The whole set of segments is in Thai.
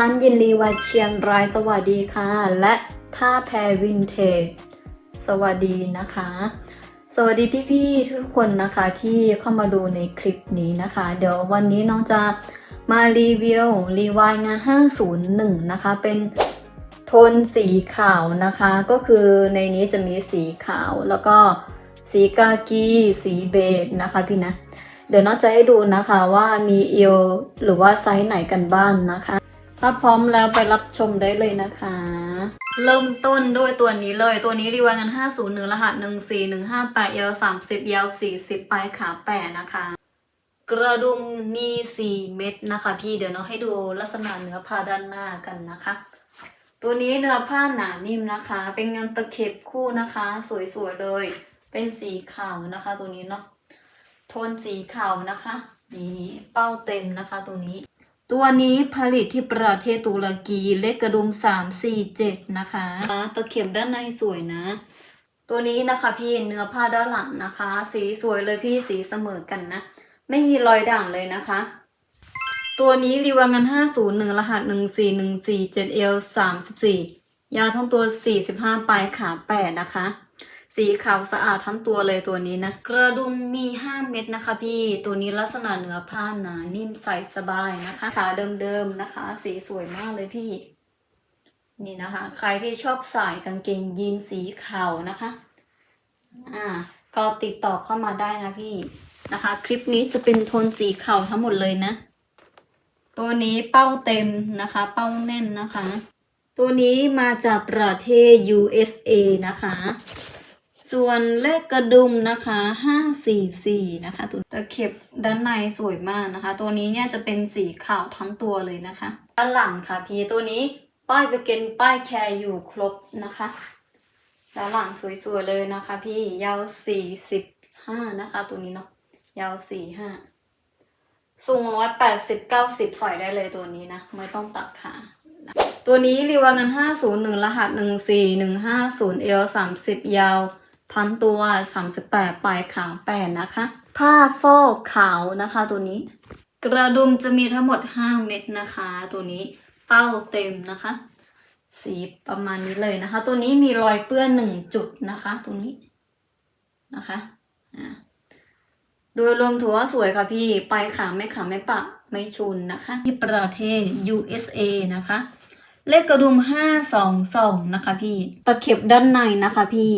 ร้านยินรีวัยเชียงรายสวัสดีค่ะ และท่าแพวินเทจสวัสดีนะคะ สวัสดีพี่ๆทุกคนนะคะที่เข้ามาดูในคลิปนี้นะคะ เดี๋ยววันนี้น้องจะมารีวิวรีวายงาน 501 นะคะ เป็นโทนสีขาวนะคะ ก็คือในนี้จะมีสีขาวแล้วก็สีกากี สีเบจนะคะพี่นะ เดี๋ยวน้องจะให้ดูนะคะว่ามีเอวหรือว่าไซส์ไหนกันบ้างนะคะ ถ้าพร้อมแล้วไปรับชมได้เลยนะคะ เริ่มต้นด้วยตัวนี้เลย ตัวนี้รีวายงาน50เนื้อรหัส 14158ยาว30ยาว40 ปลายขา8นะคะ กระดุมมี 4 เม็ดนะคะ พี่เดี๋ยวน้องให้ดูลักษณะเนื้อผ้าด้านหน้ากันนะคะ ตัวนี้เนื้อผ้าหนานิ่มนะคะ เป็นงานตะเข็บคู่นะคะ สวยๆเลย เป็นสีขาวนะคะ ตัวนี้เนาะ โทนสีขาวนะคะ นี่เป้าเต็มนะคะตัวนี้ ตัวนี้ผลิตที่ประเทศตุรกีเลขกระดุม 3 4 7 นะคะ ตะเข็บด้านในสวยนะ ตัวนี้นะคะพี่เนื้อผ้าด้านหลังนะคะ สีสวยเลยพี่สีเสมอกันนะ ไม่มีรอยด่างเลยนะคะ ตัวนี้รีวางัน501 รหัส 14147 L 34 ยาวทั้งตัว 45 ปลายขา 8 นะคะ สีขาวสะอาดทั้งตัวเลยตัวนี้นะ กระดุมมี 5 เม็ดนะคะ พี่ตัวนี้ลักษณะเนื้อผ้าหนานิ่มใส่สบายนะคะ ขาเดิมๆนะคะ สีสวยมากเลยพี่ นี่นะคะ ใครที่ชอบใส่กางเกงยีนสีขาวนะคะ อ่า ก็ติดต่อเข้ามาได้นะพี่นะคะ คลิปนี้จะเป็นโทนสีขาวทั้งหมดเลยนะ ตัวนี้เป้าเต็มนะคะ เป้าแน่นนะคะ ตัวนี้มาจากประเทศ USA นะคะ ส่วนเลขกระดุมนะคะ544นะคะตัวตะเข็บด้านในสวยมากนะคะ ตัวนี้เนี่ยจะเป็นสีขาวทั้งตัวเลยนะคะ ด้านหลังค่ะพี่ตัวนี้ป้ายไปเกนป้ายแคร์อยู่ครบนะคะ ด้านหลังสวยๆเลยนะคะ พี่ยาว45นะคะ ตัวนี้เนาะยาว45สูง180 90ใส่ได้เลยตัวนี้นะ ไม่ต้องตัดขาตัวนี้รีวางัน501รหัส14150 L 30ยาว ทั้งตัว 38 ปลายขาว8นะคะ ผ้าฟอกขาวนะคะตัวนี้ กระดุมจะมีทั้งหมด 5 เม็ดนะคะ ตัวนี้เป้าเต็มนะคะ สีประมาณนี้เลยนะคะ ตัวนี้มีรอยเปื้อน1จุดนะคะตรงนี้นะคะอ่าโดยรวมถือว่าสวยค่ะพี่ปลายขาไม่ขาไม่ปะไม่ชุนนะคะ ที่ประเทศ USA นะคะ เลขกระดุมห้าสองสองนะคะพี่ ตะเข็บด้านในนะคะพี่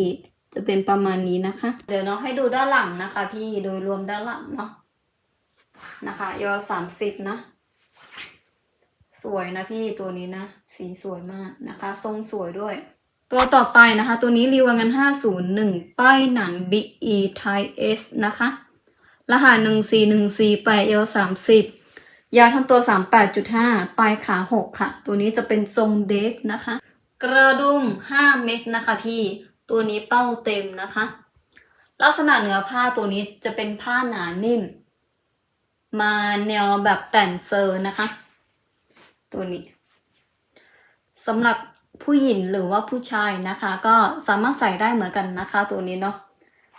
จะเป็นประมาณนี้นะคะ เดี๋ยวน้องให้ดูด้านหลังนะคะ พี่โดยรวมด้านหลังเนาะนะคะยาวสามสิบนะ สวยนะพี่ตัวนี้นะ สีสวยมากนะคะ ทรงสวยด้วย ตัวต่อไปนะคะ ตัวนี้รีวางันห้าศูนย์หนึ่งป้ายหนัง BE Type S นะคะ รหัสหนึ่งสี่หนึ่งสี่แปดเอลสามสิบยาวทั้งตัว 38.5 ปลายขา 6 ค่ะ ตัวนี้จะเป็นทรงเด็กนะคะ กระดุม 5 เม็ดนะคะพี่ ตัวนี้เป้าเต็มนะคะ ลักษณะเนื้อผ้าตัวนี้จะเป็นผ้าหนานิ่ม มาแนวแบบแต่นเซอร์นะคะ ตัวนี้สำหรับผู้หญิงหรือว่าผู้ชายนะคะ ก็สามารถใส่ได้เหมือนกันนะคะ ตัวนี้เนาะ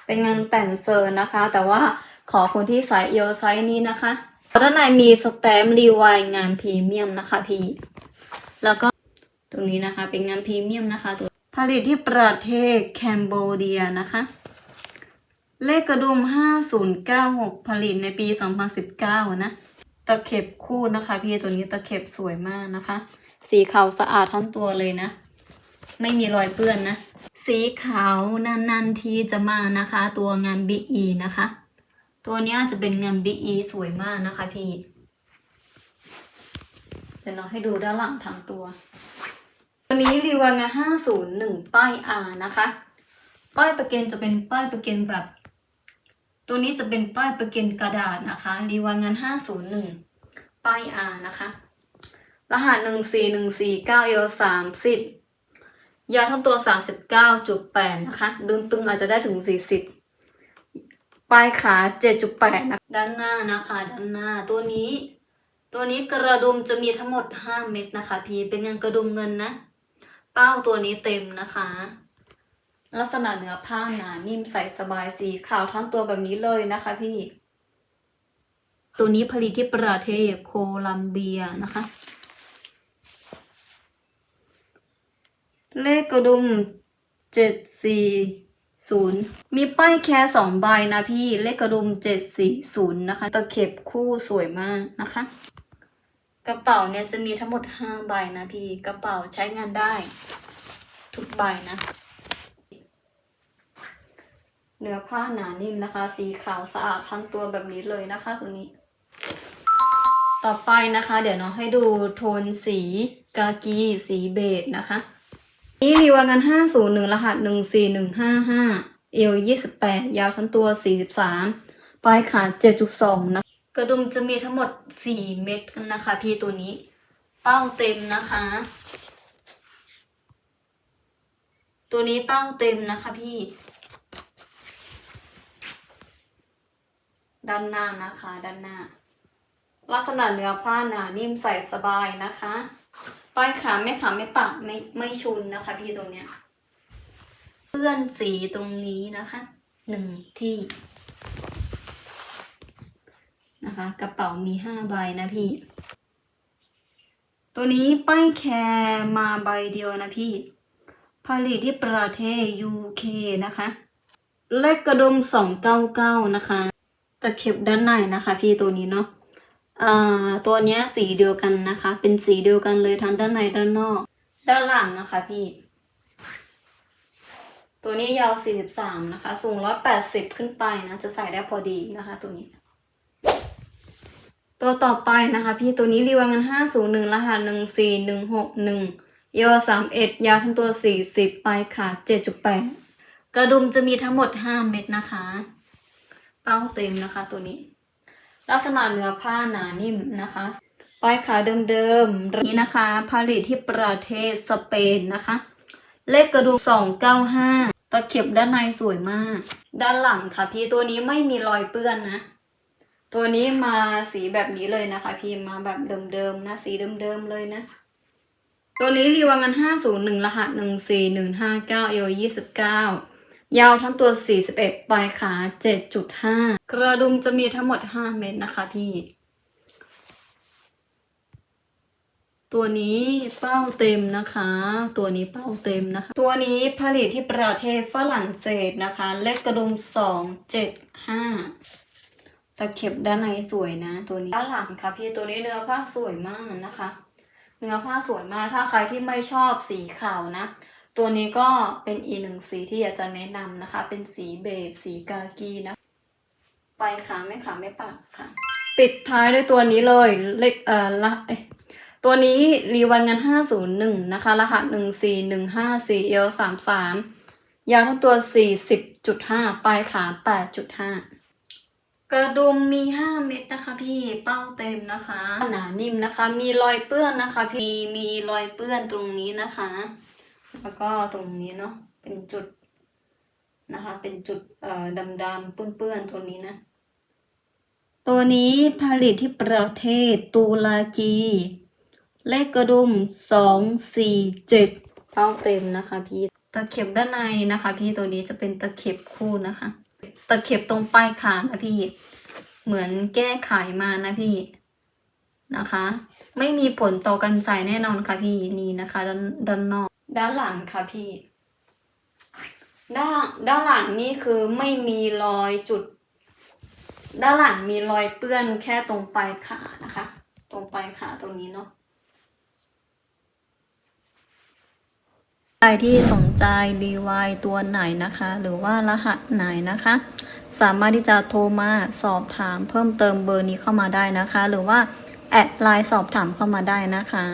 เป็นงานแต่งเซอร์นะคะ แต่ว่าขอคนที่ใส่เอลไซส์นี้นะคะด้านในมีสแตมป์รีวายงานพรีเมียมนะคะพี่ แล้วก็ตรงนี้นะคะเป็นงานพรีเมียมนะคะตัว ผลิตที่ประเทศแคนโบเดียนะคะ เลขกระดุม 5096 ผลิตในปี 2019 นะ ตะเข็บคู่นะคะ พี่ตัวนี้ตะเข็บสวยมากนะคะ สีขาวสะอาดทั้งตัวเลยนะ ไม่มีรอยเปื้อนนะ สีขาวนานๆทีจะมานะคะ ตัวงาน BE นะคะ ตัวนี้จะเป็นงาน BE สวยมากนะคะพี่เดี๋ยวเราให้ดูด้านหลังทั้งตัว วนี้รีวางาน501 ป้าย R นะคะ ป้ายประเกนจะเป็นป้ายประเกนแบบ ตัวนี้จะเป็นป้ายประเกนกระดาษนะคะรีวางาน501 ป้าย R นะคะ รหัส 14149เอล30 ยาวทั้งตัว 39.8 นะคะ ดึงตึงอาจจะได้ถึง 40 ปลายขา 7.8 นะ ด้านหน้านะคะ ด้านหน้าตัวนี้ตัวนี้กระดุมจะมีทั้งหมด 5 เม็ดนะคะ พี่ เป็นเงินกระดุมเงินนะ เป้าตัวนี้เต็มนะคะ ลักษณะเนื้อผ้าหนานิ่มใสสบายสีขาวทั้งตัวแบบนี้เลยนะคะพี่ ตัวนี้ผลิตที่ประเทศโคลัมเบียนะคะ เลขกระดุมเจ็ดสี่ศูนย์มีป้ายแค่สองใบนะพี่ เลขกระดุมเจ็ดสี่ศูนย์นะคะ ตะเข็บคู่สวยมากนะคะ กระเป๋าเนี่ยจะมีทั้งหมดห้าใบนะพี่ กระเป๋าใช้งานได้ ทุกใบนะ เนื้อผ้าหนานิ่มนะคะ สีขาวสะอาดทั้งตัวแบบนี้เลยนะคะตัวนี้ ต่อไปนะคะ เดี๋ยวน้องให้ดูโทนสีกากีสีเบจนะคะนี่รีวางันห้าศูนย์หนึ่งรหัสหนึ่งสี่หนึ่งห้าห้าเอวยี่สิบแปดยาวทั้งตัวสี่สิบสามปลายขาเจ็ดจุดสองนะ กระดุมจะมีทั้งหมดสี่เม็ดนะคะ พี่ตัวนี้ เป้าเต็มนะคะ ตัวนี้เป้าเต็มนะคะพี่ ด้านหน้านะคะ ด้านหน้าลักษณะเนื้อผ้าหนานิ่มใส่สบายนะคะปลายขาไม่ขาไม่ปะไม่ไม่ชุนนะคะ พี่ตรงเนี้ยเปื้อนสีตรงนี้นะคะหนึ่งที่ นะคะ กระเป๋ามีห้าใบนะพี่ ตัวนี้ป้ายแคร์มาใบเดียวนะพี่ ผลิตที่ประเทศ UK นะคะ เลขกระดุม299นะคะตะเข็บด้านในนะคะพี่ตัวนี้เนาะอ่าตัวเนี้ยสีเดียวกันนะคะ เป็นสีเดียวกันเลยทั้งด้านในด้านนอก ด้านหลังนะคะพี่ตัวนี้ยาว 43 นะคะ สูง 180 ขึ้นไปนะ จะใส่ได้พอดีนะคะ ตัวนี้ ตัวต่อไปนะคะพี่ตัวนี้รีวังกันห้าศูนย์หนึ่งรหัสหนึ่งสี่หนึ่งหกหนึ่งยาวสามเอ็ดยาวทั้งตัวสี่สิบปลายขาเจ็ดจุดแปดกระดุมจะมีทั้งหมดห้าเม็ดนะคะ เป้าเต็มนะคะตัวนี้ ลักษณะเนื้อผ้าหนานิ่มนะคะปลายขาเดิมๆนี้นะคะ ผลิตที่ประเทศสเปนนะคะ เลขกระดุมสองเก้าห้าตะเข็บด้านในสวยมาก ด้านหลังค่ะพี่ตัวนี้ไม่มีรอยเปื้อนนะ ตัวนี้มาสีแบบนี้เลยนะคะ พี่มาแบบเดิมๆนะ สีเดิมๆเลยนะ ตัวนี้รีวังกันห้าศูนย์หนึ่งรหัสหนึ่งสี่หนึ่งห้าเก้าเอวยี่สิบเก้ายาวทั้งตัวสี่สิบเอ็ดปลายขาเจ็ดจุดห้ากระดุมจะมีทั้งหมดห้าเม็ดนะคะพี่ ตัวนี้เป้าเต็มนะคะ ตัวนี้เป้าเต็มนะคะ ตัวนี้ผลิตที่ประเทศฝรั่งเศสนะคะ เลขกระดุมสองเจ็ดห้า ตะเข็บด้านในสวยนะ ตัวนี้ด้านหลังค่ะพี่ตัวนี้เนื้อผ้าสวยมากนะคะ เนื้อผ้าสวยมากถ้าใครที่ไม่ชอบสีขาวนะ ตัวนี้ก็เป็นอีหนึ่งสีที่อยากจะแนะนำนะคะ เป็นสีเบจสีกากีนะปลายขาไม่ขาไม่ปากค่ะ ปิดท้ายด้วยตัวนี้เลยเลขเอ่อละเอตัวนี้รีวันกันห้าศูนย์หนึ่งนะคะ รหัสหนึ่งสี่หนึ่งห้าสี่เอลสามสามยาวทั้งตัวสี่สิบจุดห้าปลายขาแปดจุดห้า กระดุมมีห้าเม็ดนะคะพี่เป้าเต็มนะคะ หนานิ่มนะคะ มีรอยเปื้อนนะคะ พี่มีรอยเปื้อนตรงนี้นะคะ แล้วก็ตรงนี้เนาะเป็นจุดนะคะ เป็นจุดเอ่อดำๆเปื้อนๆตรงนี้นะ ตัวนี้ผลิตที่ประเทศตุรกี เลขกระดุมสองสี่เจ็ดเป้าเต็มนะคะพี่ตะเข็บด้านในนะคะ พี่ตัวนี้จะเป็นตะเข็บคู่นะคะ ตะเข็บตรงปลายขานะพี่ เหมือนแก้ไขมานะพี่นะคะ ไม่มีผลต่อกันใส่แน่นอนค่ะพี่นี่นะคะด้านด้านนอก ด้านหลังค่ะพี่ ด้านด้านหลังนี่คือไม่มีรอยจุด ด้านหลังมีรอยเปื้อนแค่ตรงปลายขานะคะ ตรงปลายขาตรงนี้เนาะ ใครที่สนใจ DY ตัวไหนนะคะ หรือว่ารหัสไหนนะคะ สามารถที่จะโทรมาสอบถามเพิ่มเติมเบอร์นี้เข้ามาได้นะคะ หรือว่าแอดไลน์สอบถามเข้ามาได้นะคะ